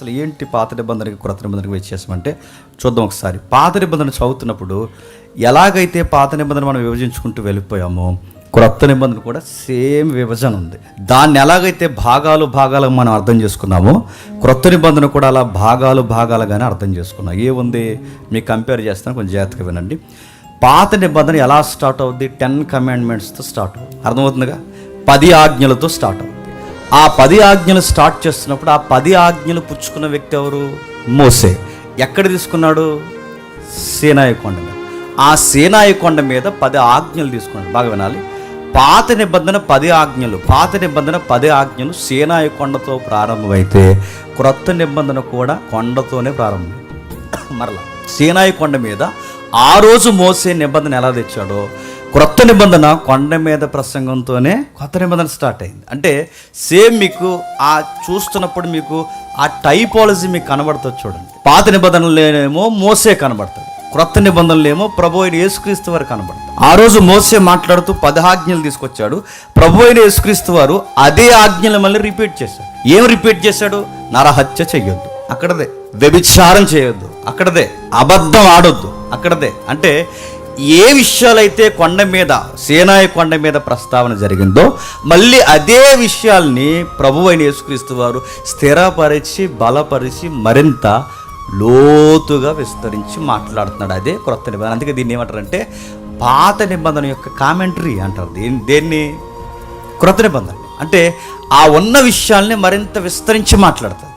అసలు ఏంటి పాత నిబంధనకి క్రొత్త నిబంధనకి వ్యత్యాసం అంటే చూద్దాం ఒకసారి. పాత నిబంధన చదువుతున్నప్పుడు ఎలాగైతే పాత నిబంధన మనం విభజించుకుంటూ వెళ్ళిపోయామో క్రొత్త నిబంధన కూడా సేమ్ విభజన ఉంది. దాన్ని ఎలాగైతే భాగాలు భాగాలుగా మనం అర్థం చేసుకున్నామో క్రొత్త నిబంధన కూడా అలా భాగాలు భాగాలుగానే అర్థం చేసుకున్నాం. ఏముంది? మీకు కంపేర్ చేస్తాను కొంచెం జాగ్రత్తగా వినండి. పాత నిబంధన ఎలా స్టార్ట్ అవుద్ది? టెన్ కమాండ్మెంట్స్తో స్టార్ట్ అవుతుంది అర్థమవుతుందిగా? పది ఆజ్ఞలతో స్టార్ట్ అవుతుంది ఆ పది ఆజ్ఞలు స్టార్ట్ చేస్తున్నప్పుడు ఆ పది ఆజ్ఞలు పుచ్చుకున్న వ్యక్తి ఎవరు? మోసే. ఎక్కడ తీసుకున్నాడు? సేనాయి కొండ మీద. ఆ సేనాయి కొండ మీద పది ఆజ్ఞలు తీసుకున్నాడు. బాగా వినాలి. పాత నిబంధన పది ఆజ్ఞలు. పాత నిబంధన పది ఆజ్ఞలు సేనాయి కొండతో ప్రారంభమైతే క్రొత్త నిబంధన కూడా కొండతోనే ప్రారంభం. మరలా సీనాయి కొండ మీద ఆ రోజు మోసే నిబంధన ఎలా తెచ్చాడో క్రొత్త నిబంధన కొండ మీద ప్రసంగంతోనే కొత్త నిబంధన స్టార్ట్ అయింది. అంటే సేమ్ మీకు ఆ చూస్తున్నప్పుడు మీకు ఆ టైపాలజీ మీకు కనబడుతుంది చూడండి. పాత నిబంధనలేమో మోసే కనబడుతుంది. క్రొత్త నిబంధనలేమో ప్రభు అయిన యేసుక్రీస్తు వారు కనబడుతుంది. ఆ రోజు మోసే మాట్లాడుతూ పదహాజ్ఞలు తీసుకొచ్చాడు. ప్రభు అయిన యేసుక్రీస్తు వారు అదే ఆజ్ఞలు మళ్ళీ రిపీట్ చేశాడు. ఏం రిపీట్ చేశాడు? నరహత్య చెయ్యొద్దు. అక్కడదే. వ్యభిచారం చేయొద్దు. అక్కడదే. అబద్ధం ఆడొద్దు. అక్కడదే. అంటే ఏ విషయాలైతే కొండ మీద సేనాయ కొండ మీద ప్రస్తావన జరిగిందో మళ్ళీ అదే విషయాల్ని ప్రభు అయిన యేసుక్రీస్తు వారు స్థిరపరిచి బలపరిచి మరింత లోతుగా విస్తరించి మాట్లాడుతున్నాడు. అదే క్రొత్త నిబంధన. అందుకే దీన్ని ఏమంటారంటే పాత నిబంధన యొక్క కామెంటరీ అంటారు. దీన్ని దేన్ని? క్రొత్త నిబంధన. అంటే ఆ ఉన్న విషయాల్ని మరింత విస్తరించి మాట్లాడతారు.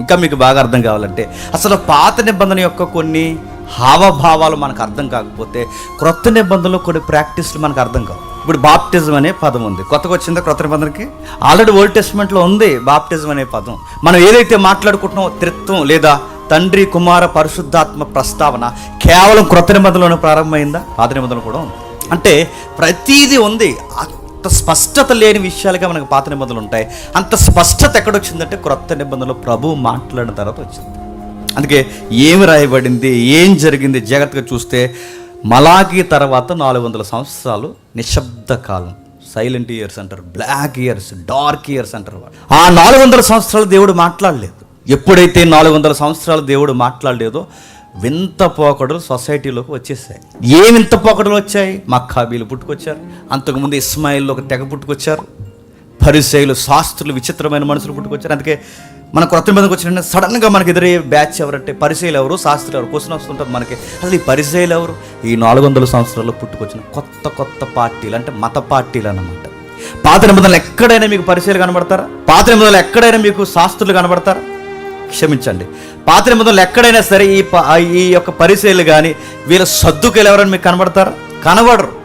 ఇంకా మీకు బాగా అర్థం కావాలంటే అసలు పాత నిబంధన యొక్క కొన్ని హావభావాలు మనకు అర్థం కాకపోతే క్రొత్త నిబంధనలో కొన్ని ప్రాక్టీస్లు మనకు అర్థం కావు. ఇప్పుడు బాప్టిజం అనే పదం ఉంది. కొత్తగా వచ్చిందా క్రొత్త నిబంధనకి? ఆల్రెడీ ఓల్డ్ టెస్ట్మెంట్లో ఉంది బాప్టిజం అనే పదం. మనం ఏదైతే మాట్లాడుకుంటున్నామో త్రిత్వం లేదా తండ్రి కుమార పరిశుద్ధాత్మ ప్రస్తావన కేవలం క్రొత్త నిబంధనలోనే ప్రారంభమైందా? పాత నిబంధనలు కూడా ఉంది. అంటే ప్రతీది ఉంది. అంత స్పష్టత లేని విషయాలుగా మనకు పాత నిబంధనలు ఉంటాయి. అంత స్పష్టత ఎక్కడొచ్చిందంటే క్రొత్త నిబంధనలు ప్రభు మాట్లాడిన తర్వాత వచ్చింది. అందుకే ఏమి రాయబడింది ఏం జరిగింది జాగ్రత్తగా చూస్తే మలాకి తర్వాత నాలుగు వందల సంవత్సరాలు నిశ్శబ్ద కాలం. సైలెంట్ ఇయర్స్ అంటారు బ్లాక్ ఇయర్స్ డార్క్ ఇయర్స్ అంటారు. ఆ నాలుగు వందల సంవత్సరాలు దేవుడు మాట్లాడలేదు. ఎప్పుడైతే నాలుగు వందల సంవత్సరాలు దేవుడు మాట్లాడలేదో వింత పోకడలు సొసైటీలోకి వచ్చేసాయి. ఏ వింత పోకడలు వచ్చాయి? మక్కాబీలు పుట్టుకొచ్చారు. అంతకుముందు ఇస్మాయిల్లో ఒక తెగ పుట్టుకొచ్చారు. పరిశైలు శాస్త్రులు విచిత్రమైన మనుషులు పుట్టుకొచ్చారు. అందుకే మన కొత్త నిబంధనకు వచ్చిన సడన్గా మనకి ఎదురయ్యే బ్యాచ్ ఎవరంటే పరిచయలు ఎవరు? శాస్త్రులు ఎవరు? క్వశ్చన్ వస్తుంటుంది మనకి. అసలు ఈ పరిచయలు ఎవరు? ఈ నాలుగు వందల సంవత్సరాల్లో పుట్టుకొచ్చిన కొత్త కొత్త పార్టీలు అంటే మత పార్టీలు అన్నమాట. పాత నిబంధనలు ఎక్కడైనా మీకు పరిచయలు కనబడతారా? పాత నిబంధనలు ఎక్కడైనా మీకు శాస్త్రులు కనబడతారా? క్షమించండి. పాత నిబంధనలు ఎక్కడైనా సరే ఈ ఈ యొక్క పరిచయలు కానీ వీళ్ళ సర్దుకెళ్ళి ఎవరైనా మీకు కనబడతారా? కనబడరు.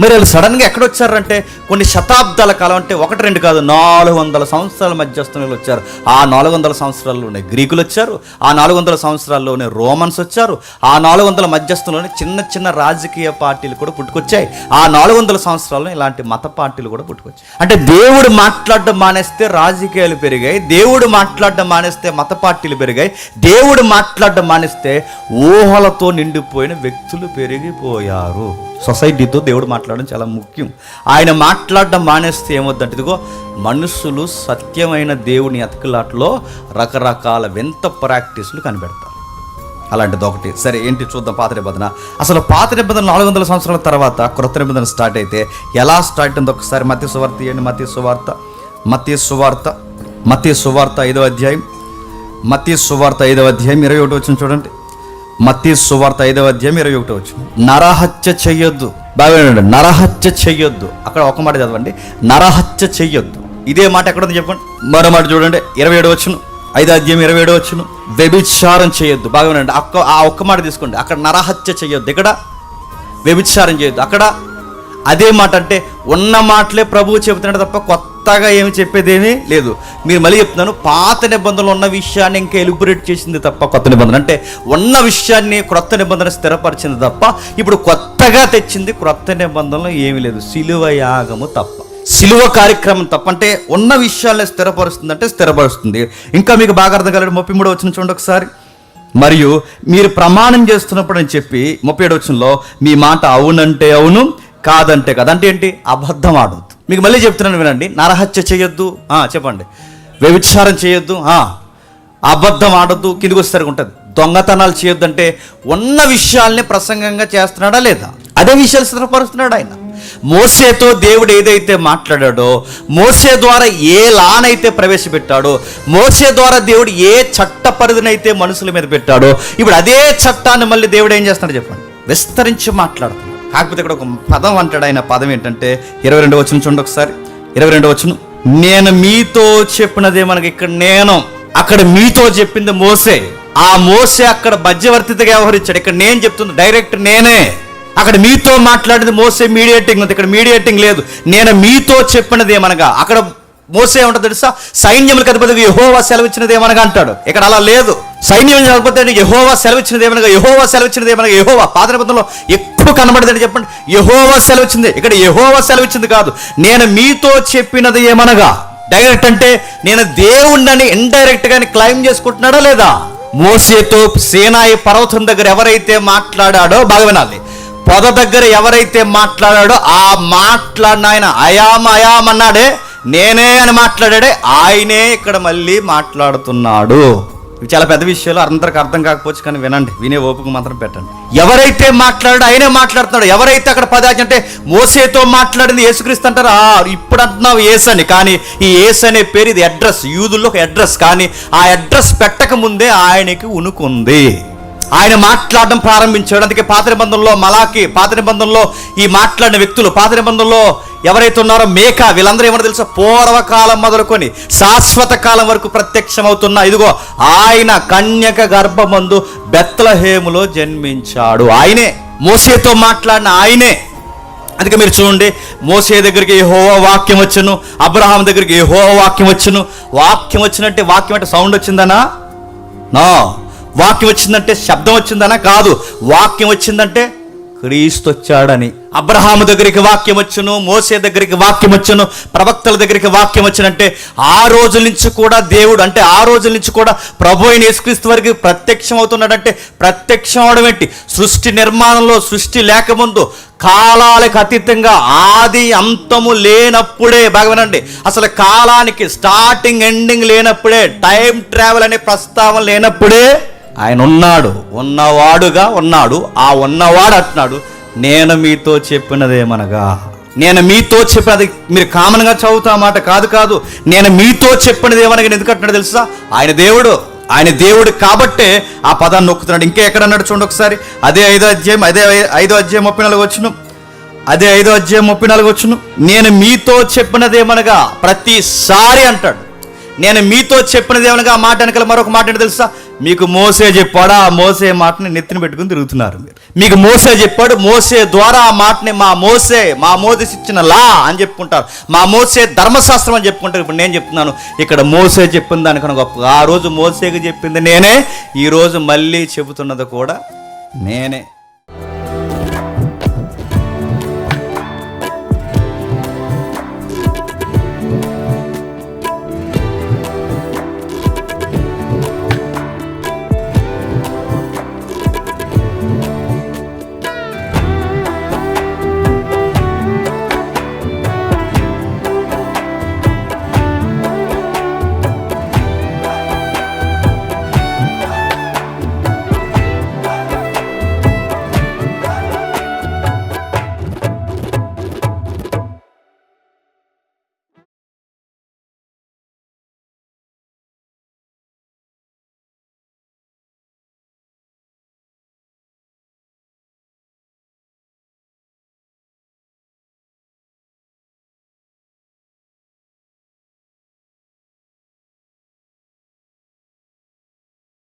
మరి వాళ్ళు సడన్గా ఎక్కడొచ్చారంటే కొన్ని శతాబ్దాల కాలం అంటే ఒకటి రెండు కాదు నాలుగు వందల సంవత్సరాల మధ్యస్థులు వచ్చారు. ఆ నాలుగు వందల సంవత్సరాల్లోనే గ్రీకులు వచ్చారు ఆ నాలుగు వందల సంవత్సరాల్లోనే రోమన్స్ వచ్చారు ఆ నాలుగు వందల మధ్యస్థుల్లోనే చిన్న చిన్న రాజకీయ పార్టీలు కూడా పుట్టుకొచ్చాయి. ఆ నాలుగు వందల సంవత్సరాల్లో ఇలాంటి మత పార్టీలు కూడా పుట్టుకొచ్చాయి. అంటే దేవుడు మాట్లాడడం మానేస్తే రాజకీయాలు పెరిగాయి దేవుడు మాట్లాడడం మానేస్తే మత పార్టీలు పెరిగాయి దేవుడు మాట్లాడడం మానేస్తే ఊహలతో నిండిపోయిన వ్యక్తులు పెరిగిపోయారు. సొసైటీతో దేవుడు మాట్లాడడం చాలా ముఖ్యం. ఆయన మాట్లాడడం మానేస్తే ఏమొద్దంటే ఇదిగో మనుషులు సత్యమైన దేవుని అతకలాట్లో రకరకాల వింత ప్రాక్టీసులు కనిపెడతారు. అలాంటిది ఒకటి. సరే ఏంటి చూద్దాం పాత నిబంధన? అసలు పాత నిబంధన నాలుగు వందల సంవత్సరాల తర్వాత క్రొత్త నిబంధన స్టార్ట్ అయితే ఎలా స్టార్ట్ అయిందో? ఒకసారి మత్య సువార్త ఏంటి మత్య సువార్త. మత్య సువార్త. మత్య సువార్త ఐదవ అధ్యాయం. మత్య సువార్త ఐదవ అధ్యాయం ఇరవై ఒకటి వచ్చింది చూడండి. మత్తి సువార్త ఐదవ అధ్యాయం ఇరవై ఒకటి వచ్చు నరహత్య చెయ్యొద్దు. బాగా వినండి నరహత్య చెయ్యొద్దు. అక్కడ ఒక మాట చదవండి. నరహత్య చెయ్యొద్దు. ఇదే మాట ఎక్కడుంది చెప్పండి. మరో మాట చూడండి. ఇరవై ఏడు వచ్చును ఐదు అధ్యాయం ఇరవై ఏడు వచ్చును వ్యభిచారం చేయొద్దు బాగా వినండి అక్క ఆ ఒక్క మాట తీసుకోండి. అక్కడ నరహత్య చెయ్యొద్దు. ఇక్కడ వ్యభిచారం చేయొద్దు అక్కడ అదే మాట అంటే ఉన్న మాటలే ప్రభువు చెబుతున్నాడు తప్ప కొత్తగా ఏమి చెప్పేదేమీ లేదు. మీరు మళ్ళీ చెప్తున్నాను పాత నిబంధనలు ఉన్న విషయాన్ని ఇంకా ఎలిబరేట్ చేసింది తప్ప కొత్త నిబంధన. అంటే ఉన్న విషయాన్ని క్రొత్త నిబంధన స్థిరపరిచింది తప్ప ఇప్పుడు కొత్తగా తెచ్చింది క్రొత్త నిబంధనలు ఏమీ లేదు. సిలువ యాగము తప్ప. సిలువ కార్యక్రమం తప్ప. అంటే ఉన్న విషయాన్ని స్థిరపరుస్తుంది అంటే స్థిరపరుస్తుంది. ఇంకా మీకు బాగా అర్థం కాలేదు ముప్పై మూడు వచ్చిన చూడండి ఒకసారి. మరియు మీరు ప్రమాణం చేస్తున్నప్పుడు అని చెప్పి ముప్పై ఏడు వచ్చంలో మీ మాట అవునంటే అవును కాదంటే కదా. అంటే ఏంటి? అబద్ధం ఆడొద్దు. మీకు మళ్ళీ చెప్తున్నాను వినండి. నరహత్య చేయొద్దు. చెప్పండి. వ్యభిచారం చేయొద్దు. అబద్ధం ఆడద్దు. కిందికి వచ్చేసరికి ఉంటుంది. దొంగతనాలు చేయొద్దంటే ఉన్న విషయాల్ని ప్రసంగంగా చేస్తున్నాడా లేదా? అదే విషయాలు స్థిరపరుస్తున్నాడు ఆయన. మోసేతో దేవుడు ఏదైతే మాట్లాడాడో మోసే ద్వారా ఏ లానైతే ప్రవేశపెట్టాడో మోసే ద్వారా దేవుడు ఏ చట్ట పరిధినైతే మనుషుల మీద పెట్టాడో ఇప్పుడు అదే చట్టాన్ని మళ్ళీ దేవుడు ఏం చేస్తున్నాడు చెప్పండి? విస్తరించి మాట్లాడుతున్నాడు. కాకపోతే ఇక్కడ ఒక పదం అంటాడు ఆయన పదం ఏంటంటే ఇరవై రెండు వచ్చిన చూడండి ఒకసారి. ఇరవై రెండు వచ్చును నేను మీతో చెప్పినదే మనకి ఇక్కడ నేను. అక్కడ మీతో చెప్పింది మోసే. ఆ మోసే అక్కడ మధ్యవర్తితగా వ్యవహరించాడు. ఇక్కడ నేను చెప్తుంది డైరెక్ట్ నేనే. అక్కడ మీతో మాట్లాడింది మోసే మీడియేటింగ్ ఉంది. ఇక్కడ మీడియేటింగ్ లేదు. నేను మీతో చెప్పినది ఏమనగా అక్కడ మోసే ఉంటుంది తెలుసా? సైన్యములకు అధిపతిగా యహోవా సెలవిచ్చినది ఏమనగా అంటాడు. ఇక్కడ అలా లేదు. సైన్యం కాకపోతే యహోవా సెలవిచ్చినది ఏమనగా యహోవా సెలవిచ్చినది ఏమనగా యహోవా పాత ఎక్కువ కనబడదని చెప్పండి. యహోవా సెలవిచ్చింది. ఇక్కడ యహోవా సెలవిచ్చింది కాదు. నేను మీతో చెప్పినది ఏమనగా డైరెక్ట్ అంటే నేను దేవుణ్ణని ఇండైరెక్ట్ గాని క్లైమ్ చేసుకుంటున్నాడా లేదా? మోసేతో సేనాయి పర్వతం దగ్గర ఎవరైతే మాట్లాడాడో బాగా వినాలి. పొద దగ్గర ఎవరైతే మాట్లాడాడో ఆ మాట్లాడిన ఆయన అయామ అయాం అన్నాడే నేనే అని మాట్లాడాడే ఆయనే ఇక్కడ మళ్ళీ మాట్లాడుతున్నాడు. ఇవి చాలా పెద్ద విషయాలు అందరికి అర్థం కాకపోవచ్చు కానీ వినండి వినే ఓపిక మాత్రం పెట్టండి. ఎవరైతే మాట్లాడాడో ఆయనే మాట్లాడుతున్నాడు. ఎవరైతే అక్కడ పదాచి అంటే మోసేతో మాట్లాడింది యేసుక్రీస్తు అంటారు "ఆ, ఇప్పుడు అంటున్నావు ఏసు అని కానీ ఈ ఏస్ అనే పేరు ఇది అడ్రస్ యూదుల్లో ఒక అడ్రస్ కానీ ఆ అడ్రస్ పెట్టక ముందే ఆయనకి ఉనుకుంది. ఆయన మాట్లాడడం ప్రారంభించాడు. అందుకే పాత నిబంధనలో మలాకి పాత నిబంధనలో ఈ మాట్లాడిన వ్యక్తులు పాత నిబంధనలో ఎవరైతే ఉన్నారో మేక వీళ్ళందరూ ఏమన్నా తెలుసా? పూర్వకాలం మొదలుకొని శాశ్వత కాలం వరకు ప్రత్యక్షమవుతున్న ఇదిగో ఆయన కన్యక గర్భమందు బెత్లహేములో జన్మించాడు. ఆయనే మోసేతో మాట్లాడిన ఆయనే. అందుకే మీరు చూడండి మోసే దగ్గరికి ఏ యెహోవా వాక్యం వచ్చును అబ్రహాం దగ్గరికి ఏ యెహోవా వాక్యం వచ్చును. వాక్యం వచ్చినట్టే వాక్యం అంటే సౌండ్ వచ్చిందనా? నా. వాక్యం వచ్చిందంటే శబ్దం వచ్చిందనా? కాదు. వాక్యం వచ్చిందంటే క్రీస్తు వచ్చాడని అబ్రహాము దగ్గరికి వాక్యం వచ్చును మోసే దగ్గరికి వాక్యం వచ్చును ప్రవక్తల దగ్గరికి వాక్యం వచ్చునంటే ఆ రోజుల నుంచి కూడా దేవుడు అంటే ఆ రోజుల నుంచి కూడా ప్రభు అయిన యేసుక్రీస్తు వరకు ప్రత్యక్షం అవుతున్నాడంటే ప్రత్యక్షం అవడం ఏంటి? సృష్టి నిర్మాణంలో సృష్టి లేకముందు కాలాలకు అతీతంగా ఆది అంతము లేనప్పుడే భాగమేనండి అసలు కాలానికి స్టార్టింగ్ ఎండింగ్ లేనప్పుడే టైం ట్రావెల్ అనే ప్రస్తావన లేనప్పుడే ఆయన ఉన్నాడు ఉన్నవాడుగా ఉన్నాడు ఆ ఉన్నవాడు అంటున్నాడు నేను మీతో చెప్పినదేమనగా? నేను మీతో చెప్పినది మీరు కామన్గా చదువుతా మాట కాదు కాదు నేను మీతో చెప్పినది ఏమనగా ఎందుకు అంటున్నాడు తెలుసా? ఆయన దేవుడు ఆయన దేవుడు కాబట్టే ఆ పదాన్ని నొక్కుతున్నాడు. ఇంకా ఎక్కడ అన్నాడు చూడండి ఒకసారి. అదే ఐదో అధ్యాయం అదే ఐదో అధ్యాయం ముప్పై నాలుగు వచ్చును. అదే ఐదో అధ్యాయం ముప్పై నాలుగు వచ్చును. నేను మీతో చెప్పినదేమనగా? ప్రతిసారి అంటాడు. నేను మీతో చెప్పినదేమనగా? ఆ మాట వెనకాల మరొక మాట తెలుసా? మీకు మోసే చెప్పాడు? ఆ మోసే మాటని నెత్తిన పెట్టుకుని తిరుగుతున్నారు మీరు. మీకు మోసే చెప్పాడు మోసే ద్వారా ఆ మాటని మా మోసే మా మోదీస్ ఇచ్చిన లా అని చెప్పుకుంటారు. మా మోసే ధర్మశాస్త్రం అని చెప్పుకుంటారు. ఇప్పుడు నేను చెప్తున్నాను ఇక్కడ మోసే చెప్పింది దానికన్నా గొప్ప ఆ రోజు మోసేకి చెప్పింది నేనే ఈరోజు మళ్ళీ చెబుతున్నది కూడా నేనే.